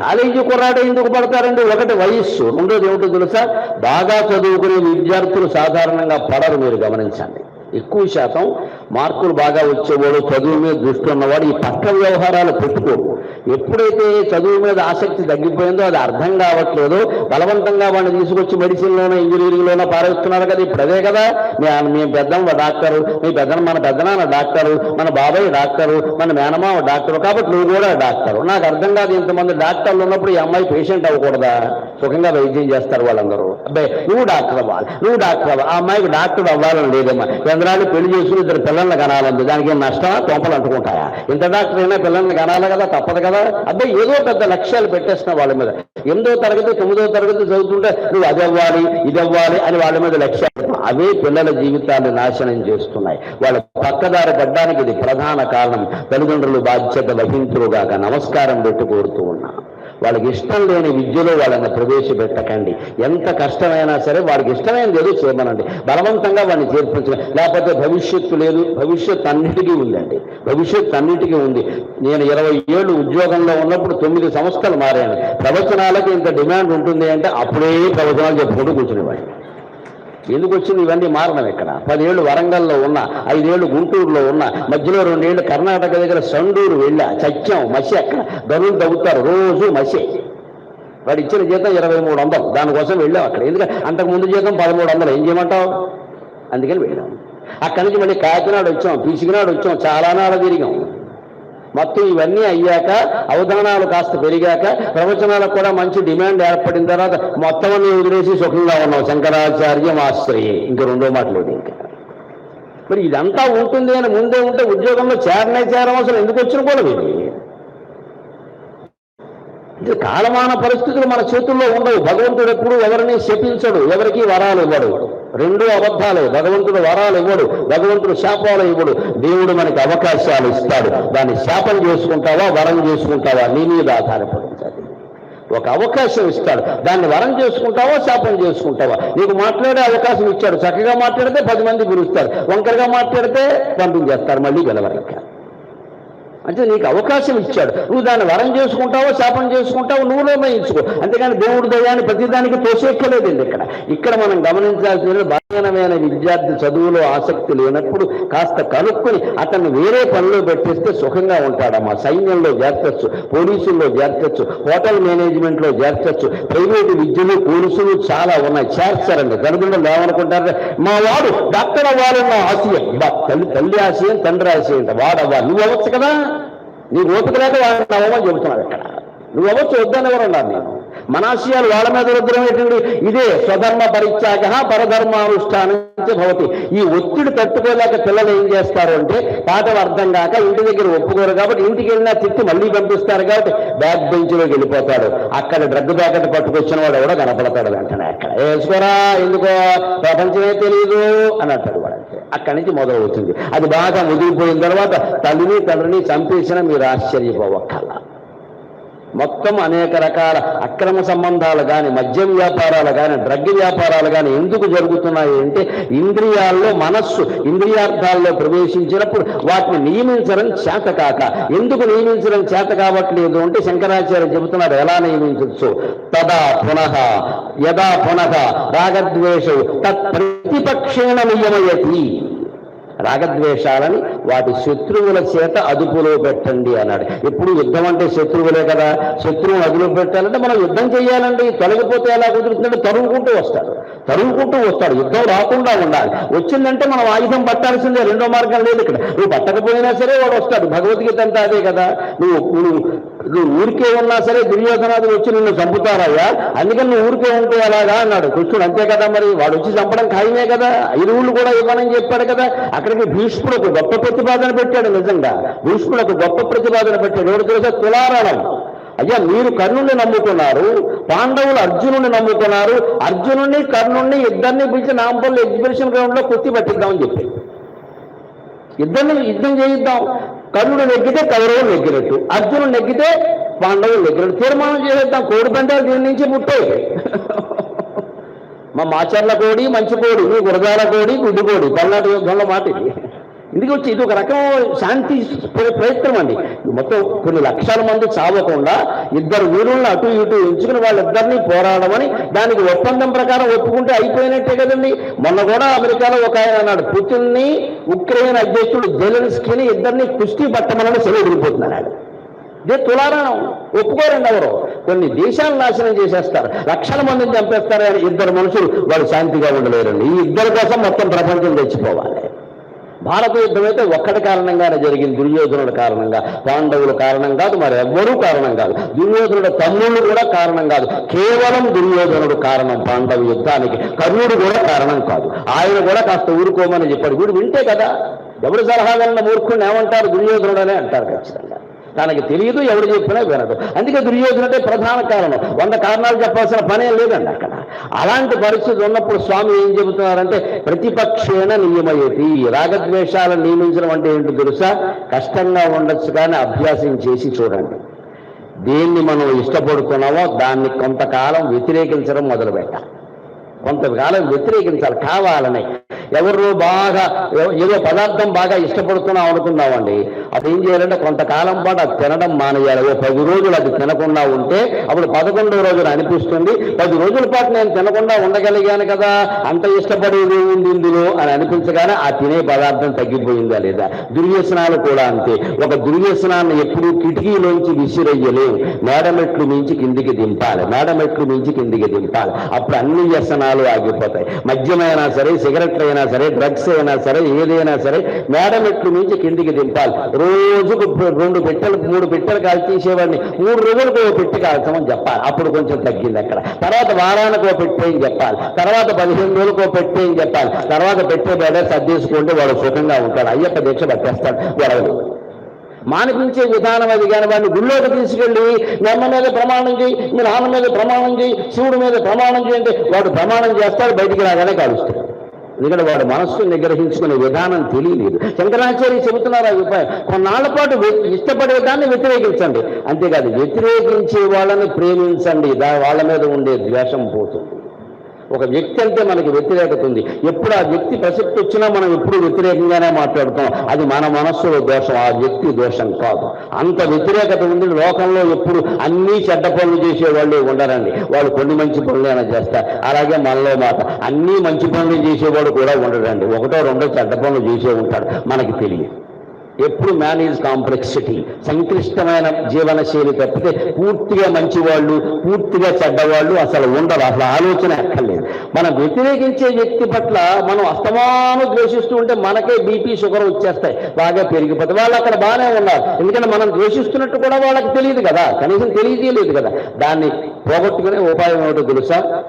College కుర్రాట ఎందుకు పడతారండి? ఒకటి వయస్సు. రెండోది ఏమిటో తెలుసా? బాగా చదువుకునే విద్యార్థులు సాధారణంగా పడరు మీరు గమనించండి. ఎక్కువ శాతం మార్కులు బాగా వచ్చేవాడు చదువు మీద దృష్టి ఉన్నవాడు ఈ పట్ట వ్యవహారాలు పెట్టుకో. ఎప్పుడైతే చదువు మీద ఆసక్తి తగ్గిపోయిందో అది అర్థం కావట్లేదు. బలవంతంగా వాడిని తీసుకొచ్చి మెడిసిన్లోనో ఇంజనీరింగ్లోనో పారేస్తున్నారు కదా ఇప్పుడు అదే కదా. మీ మీ పెద్దమ్మ డాక్టరు మీ పెద్ద మన పెద్దనాన్న డాక్టరు మన బాబాయ్ డాక్టరు మన మేనమామ డాక్టరు కాబట్టి నువ్వు కూడా డాక్టరు. నాకు అర్థం కాదు ఇంతమంది డాక్టర్లు ఉన్నప్పుడు ఈ అమ్మాయి పేషెంట్ అవ్వకూడదా? సుఖంగా వైద్యం చేస్తారు వాళ్ళందరూ. అబ్బాయి నువ్వు డాక్టర్ అవ్వాలి నువ్వు డాక్టర్ అవ్వాలి. ఆ అమ్మాయికి డాక్టర్ అవ్వాలని లేదమ్మా. చంద్రాలు పెళ్ళి చేసుకుని ఇద్దరు పిల్లల్ని కనాలందు దానికి ఏం నష్టమా? తోపలు అంటుకుంటాయా? ఇంత డాక్టర్ అయినా పిల్లల్ని కనాలి కదా తప్పదు కదా? అబ్బాయి ఏదో పెద్ద లక్ష్యాలు పెట్టేస్తున్నా వాళ్ళ మీద. ఎనిమిదో తరగతి తొమ్మిదో తరగతి చదువుతుంటే నువ్వు అది అవ్వాలి ఇది అవ్వాలి అని వాళ్ళ మీద లక్ష్యాలు అవే పిల్లల జీవితాన్ని నాశనం చేస్తున్నాయి. వాళ్ళ పక్కదారి పడ్డానికి ఇది ప్రధాన కారణం. తల్లిదండ్రులు బాధ్యత వహించుగాక నమస్కారం పెట్టి కోరుతూ ఉన్నా వాళ్ళకి ఇష్టం లేని విద్యలో వాళ్ళని ప్రవేశపెట్టకండి. ఎంత కష్టమైనా సరే వాడికి ఇష్టమైనది ఏదో చేయమనండి. బలవంతంగా వాడిని చేర్పించడం లేకపోతే భవిష్యత్తు లేదు. భవిష్యత్తు అన్నిటికీ ఉందండి. భవిష్యత్తు అన్నిటికీ ఉంది. నేను ఇరవై ఏళ్ళు ఉద్యోగంలో ఉన్నప్పుడు తొమ్మిది సంస్థలు మారాను ప్రవచనాలకి ఇంత డిమాండ్ ఉంటుంది అంటే అప్పుడే ప్రవచనాలు చెప్పుకుంటూ కూర్చునేవాడిని. ఎందుకు వచ్చింది ఇవన్నీ మారణం ఇక్కడ? పదేళ్ళు వరంగల్లో ఉన్న ఐదేళ్ళు గుంటూరులో ఉన్న మధ్యలో రెండేళ్ళు కర్ణాటక దగ్గర సండూరు వెళ్ళా చచ్చాం మసి అక్కడ. గనులు తగ్గుతారు రోజు మసి. వాడు ఇచ్చిన జీతం ఇరవై మూడు వందలు. దానికోసం వెళ్ళాం అక్కడ. ఎందుకంటే అంతకు ముందు జీతం పదమూడు వందలు. ఏం చేయమంటావు? అందుకని వెళ్ళాం. అక్కడి నుంచి మళ్ళీ కాకినాడ వచ్చాం పిసికినాడు వచ్చాం. చాలా నాడ తిరిగాం. మొత్తం ఇవన్నీ అయ్యాక అవధానాలు కాస్త పెరిగాక ప్రవచనాలకు కూడా మంచి డిమాండ్ ఏర్పడిన తర్వాత మొత్తం అన్ని వదిలేసి సుఖంగా ఉన్నాం. శంకరాచార్యం ఆశ్రయే. ఇంక రెండో మాట లేదు ఇంకా. మరి ఇదంతా ఉంటుంది అని ముందే ఉంటే ఉద్యోగంలో చేరనే చేరవసరం ఎందుకు వచ్చిన కూడా ఇది ఇది కాలమాన పరిస్థితులు మన చేతుల్లో ఉండవు. భగవంతుడు ఎప్పుడు ఎవరిని శపించడు ఎవరికి వరాలు ఇవ్వడు. రెండు అబద్ధాలే. భగవంతుడు వరాలు ఇవ్వడు భగవంతుడు శాపాలు ఇవ్వడు. దేవుడు మనకి అవకాశాలు ఇస్తాడు. దాన్ని శాపం చేసుకుంటావా వరం చేసుకుంటావా నీ మీద ఆధారపడింది ఒక అవకాశం ఇస్తాడు. దాన్ని వరం చేసుకుంటావా శాపం చేసుకుంటావా? నీకు మాట్లాడే అవకాశం ఇచ్చాడు. చక్కగా మాట్లాడితే పది మంది పిలుస్తారు. వంకరగా మాట్లాడితే పంపించేస్తారు. మళ్ళీ గెలవరిక అంటే నీకు అవకాశం ఇచ్చాడు. నువ్వు దాన్ని వరం చేసుకుంటావో శాపం చేసుకుంటావో నువ్వు నిర్ణయించుకో. అంతేగాని దేవుడి దయాన్ని ప్రతిదానికి తోసేక్కలేదండి ఇక్కడ. ఇక్కడ మనం గమనించాల్సిన బలహీనమైన విద్యార్థి చదువులో ఆసక్తి లేనప్పుడు కాస్త కనుక్కొని అతన్ని వేరే పనిలో పెట్టేస్తే సుఖంగా ఉంటాడమ్మా. సైన్యంలో చేర్చచ్చు పోలీసుల్లో చేర్చచ్చు హోటల్ మేనేజ్మెంట్లో చేర్చచ్చు ప్రైవేటు విద్యలు పోలీసులు చాలా ఉన్నాయి. చేర్చారండి తల్లిదండ్రులు ఏమనుకుంటారు? మా వాడు డాక్టర్ అవ్వాలన్న నా ఆశయం తల్లి తల్లి ఆశయం తండ్రి ఆశయం వాడు అవ్వాలి నువ్వు అవ్వచ్చు కదా? నీ ఓపిక లేక వాడు అవ్వమని చెబుతున్నాడు ఇక్కడ. నువ్వు అవ్వచ్చు వద్దని ఎవరు నేను మనాశయాలు వాళ్ళ మీద రుద్రం ఏంటండి ఇదే స్వధర్మ పరిత్యాగ పరధర్మానుష్ఠానం భవతి. ఈ ఒత్తిడి తట్టుకోలేక పిల్లలు ఏం చేస్తారు అంటే పాఠం అర్థం కాక ఇంటి దగ్గర ఒప్పుకోరు కాబట్టి ఇంటికి వెళ్ళినా తిట్టి మళ్ళీ పంపిస్తారు కాబట్టి బ్యాక్ బెంచ్లోకి వెళ్ళిపోతాడు అక్కడ డ్రగ్ ప్యాకెట్ పట్టుకొచ్చిన వాడు కూడా కనపడతాడు వెంటనే అక్కడ. వేసుకోరా ఎందుకో? ప్రపంచమే తెలియదు అని అంటాడు వాడంటే అక్కడి నుంచి మొదలవుతుంది. అది బాగా ముదిరిపోయిన తర్వాత తల్లిని తండ్రిని చంపేసిన మీరు ఆశ్చర్యపోవక్కల్లా మొత్తం అనేక రకాల అక్రమ సంబంధాలు కానీ మద్యం వ్యాపారాలు కానీ డ్రగ్ వ్యాపారాలు కానీ ఎందుకు జరుగుతున్నాయి అంటే ఇంద్రియాల్లో మనస్సు ఇంద్రియార్థాల్లో ప్రవేశించినప్పుడు వాటిని నియమించడం చేత కాక. ఎందుకు నియమించడం చేత కావట్లేదు అంటే శంకరాచార్య చెబుతున్నారు ఎలా నియమించవచ్చు తదా పునః యదా పునః రాగద్వేషం తత్ ప్రతిపక్షేణ నియమయతి. రాగద్వేషాలని వాటి శత్రువుల చేత అదుపులో పెట్టండి అన్నాడు. ఎప్పుడు యుద్ధం అంటే శత్రువులే కదా. శత్రువులు అదుపులో పెట్టాలంటే మనం యుద్ధం చేయాలండి. తొలగిపోతే ఎలా కుదురుతుందంటే తరుగుకుంటూ వస్తాడు. తరుగుకుంటూ వస్తాడు. యుద్ధం రాకుండా ఉండాలి. వచ్చిందంటే మనం ఆయుధం పట్టాల్సిందే. రెండో మార్గం లేదు ఇక్కడ. నువ్వు పట్టకపోయినా సరే వాడు వస్తాడు. భగవద్గీత అంతా అదే కదా. నువ్వు నువ్వు ఊరికే ఉన్నా సరే దుర్యోధనాదులు వచ్చి నిన్ను చంపుతారయ్యా. అందుకని నువ్వు ఊరికే ఉంటే అలాగా అన్నాడు. కృష్ణుడు అంతే కదా మరి. వాడు వచ్చి చంపడం ఖాయమే కదా. ఇరువులు కూడా ఇవ్వనని చెప్పాడు కదా. అక్కడికి భీష్ముడు ఒక గొప్ప ప్రతిపాదన పెట్టాడు నిజంగా. భీష్ముడు ఒక గొప్ప ప్రతిపాదన పెట్టాడు. ఎవరు తెలుసా? తులారణం అయ్యా మీరు కర్ణుణ్ణి నమ్ముకున్నారు. పాండవులు అర్జునుడిని నమ్ముకున్నారు. అర్జునుని కర్ణుణ్ణి ఇద్దరిని పిలిచి నాంపల్లి ఎగ్జిబిషన్ గ్రౌండ్లో కుర్తి పట్టిద్దామని చెప్పి ఇద్దరిని యుద్ధం చేయిద్దాం. కర్ణుడు నెగ్గితే కౌరవులు నెగ్గినట్టు అర్జునుడు నెగ్గితే పాండవులు నెగ్గినట్టు. తీర్మానం చేసేద్దాం. కోడి పంటాలు దీని నుంచి పుట్టాయి మా మాచర్ల కోడి మంచి కోడి గురజాల కోడి గుడ్డు కోడి పల్నాటి యుద్ధంలో మాట ఇది ఇందుకు వచ్చి ఇది ఒక రకం శాంతి ప్రయత్నం అండి. మొత్తం కొన్ని లక్షల మంది చావకుండా ఇద్దరు వీరులను అటు ఇటు ఎంచుకుని వాళ్ళిద్దరిని పోరాడమని దానికి ఒప్పందం ప్రకారం ఒప్పుకుంటే అయిపోయినట్టే కదండి. మొన్న కూడా అమెరికాలో ఒక ఆయన అన్నాడు పుతిన్ని ఉక్రెయిన్ అధ్యక్షుడు జెలెన్స్కీని ఇద్దరిని కుస్తీ పట్టమని సెలవు విడిపోతున్నాడు ఇదే తులారాణం. ఒప్పుకోరండి ఎవరు? కొన్ని దేశాలను నాశనం చేసేస్తారు. లక్షల మందిని చంపేస్తారు. అని ఇద్దరు మనుషులు వాళ్ళు శాంతిగా ఉండలేరండి. ఈ ఇద్దరి కోసం మొత్తం ప్రపంచం తెచ్చిపోవాలి. భారత యుద్ధం అయితే ఒక్కటి కారణంగానే జరిగింది దుర్యోధనుడు కారణంగా పాండవుల కారణం కాదు మరి ఎవ్వరూ కారణం కాదు దుర్యోధనుడు తమ్ముళ్ళు కూడా కారణం కాదు కేవలం దుర్యోధనుడు కారణం పాండవ యుద్ధానికి కర్ణుడు కూడా కారణం కాదు ఆయన కూడా కాస్త ఊరుకోమని చెప్పాడు. వీడు వింటే కదా ఎవరు సలహా వెళ్ళిన మూర్ఖుడిని ఏమంటారు? దుర్యోధనుడు అనే అంటారు ఖచ్చితంగా. తనకి తెలియదు ఎవరు చెప్పినా వినదు అందుకే దుర్యోధనుడే ప్రధాన కారణం. వంద కారణాలు చెప్పాల్సిన పనే లేదండి అక్కడ. అలాంటి పరిస్థితి ఉన్నప్పుడు స్వామి ఏం చెబుతున్నారంటే ప్రతిపక్షేణ నియమయతి రాగద్వేషాలను నియమించడం అంటే ఏంటో తెలుసా? కష్టంగా ఉండొచ్చు కానీ అభ్యాసం చేసి చూడండి. దేన్ని మనం ఇష్టపడుతున్నామో దాన్ని కొంతకాలం వ్యతిరేకించడం మొదలుపెట్టాలి. కొంతకాలం వ్యతిరేకించాలి. కావాలని. ఎవరు బాగా ఏదో పదార్థం బాగా ఇష్టపడుతున్నాం అనుకుందామండి అదేం ఏం చేయాలంటే కొంతకాలం పాటు అది తినడం మానేయాలి. ఓ పది రోజులు అది తినకుండా ఉంటే అప్పుడు పదకొండవ రోజున అనిపిస్తుంది. పది రోజుల పాటు నేను తినకుండా ఉండగలిగాను కదా అంత ఇష్టపడేది ఉంది ఇందులో అని అనిపించగానే ఆ తినే పదార్థం తగ్గిపోయిందా లేదా? దుర్వ్యసనాలు కూడా అంతే. ఒక దుర్వ్యసనాన్ని ఎప్పుడు కిటికీలోంచి విసిరయ్యలేవు మేడమెట్లు మించి కిందికి దింపాలి. మేడమెట్లు మించి కిందికి దింపాలి. అప్పుడు అన్ని వ్యసనాలు ఆగిపోతాయి. మద్యమైనా సరే సిగరెట్లు అయినా సరే డ్రగ్స్ అయినా సరే ఏదైనా సరే మేడమెట్లు మించి కిందికి దింపాలి. రోజుకు రెండు పెట్టెలు మూడు పెట్టెలు కాల్ తీసేవాడిని. మూడు రోజులకు ఓ పెట్టి కాల్చమని చెప్పాలి. అప్పుడు కొంచెం తగ్గింది అక్కడ. తర్వాత వారానికి ఓ పెట్టే అని చెప్పాలి. తర్వాత పదిహేను రోజులకు ఓ పెట్టే అని చెప్పాలి. తర్వాత పెట్టే బేడ సర్దేసుకుంటే వాడు సుఖంగా ఉంటాడు. అయ్యప్ప దీక్ష పట్టేస్తాడు. గొడవలు మానిపించే విధానం అది కానీ వాడిని గుళ్ళోకి తీసుకెళ్ళి నెమ్మ మీద ప్రమాణం చేయి మీ నాన్న మీద ప్రమాణం చేయి శివుడి మీద ప్రమాణం చేయండి వాడు ప్రమాణం చేస్తాడు బయటికి రాగానే కాలుస్తాడు. ఎందుకంటే వాడు మనస్సు నిగ్రహించుకునే విధానం తెలియలేదు. శంకరాచార్య చెబుతున్నారు ఆ ఉపాయం కొన్నాళ్ళ పాటు ఇష్టపడే దాన్ని వ్యతిరేకించండి. అంతేకాదు వ్యతిరేకించే వాళ్ళని ప్రేమించండి. దా వాళ్ళ మీద ఉండే ద్వేషం పోతుంది. ఒక వ్యక్తి అంటే మనకి వ్యతిరేకత ఉంది. ఎప్పుడు ఆ వ్యక్తి ప్రసక్తి వచ్చినా మనం ఎప్పుడు వ్యతిరేకంగానే మాట్లాడుతాం. అది మన మనస్సులో దోషం ఆ వ్యక్తి దోషం కాదు. అంత వ్యతిరేకత ఉంది లోకంలో ఎప్పుడు అన్ని చెడ్డ పనులు చేసే వాళ్ళు ఉండరండి. వాళ్ళు కొన్ని మంచి పనులైనా చేస్తారు. అలాగే మనలో మాట అన్ని మంచి పనులు చేసేవాడు కూడా ఉండడండి. ఒకటో రెండో చెడ్డ పనులు చేసే ఉంటాడు. మనకి తెలియదు. ఎప్పుడు మేనేజ్ కాంప్లెక్సిటీ సంక్లిష్టమైన జీవనశైలి తప్పితే పూర్తిగా మంచివాళ్ళు పూర్తిగా చెడ్డవాళ్ళు అసలు ఉండరు అసలు ఆలోచన ఎక్కర్లేదు. మనం వ్యతిరేకించే వ్యక్తి పట్ల మనం అస్తమానం ద్వేషిస్తూ ఉంటే మనకే బీపీ షుగర్ వచ్చేస్తాయి. బాగా పెరిగిపోతాయి వాళ్ళు అక్కడ బాగానే ఉన్నారు. ఎందుకంటే మనం ద్వేషిస్తున్నట్టు కూడా వాళ్ళకి తెలియదు కదా. కనీసం తెలియజేయలేదు కదా. దాన్ని పోగొట్టుకునే ఉపాయం ఏమిటో తెలుసా?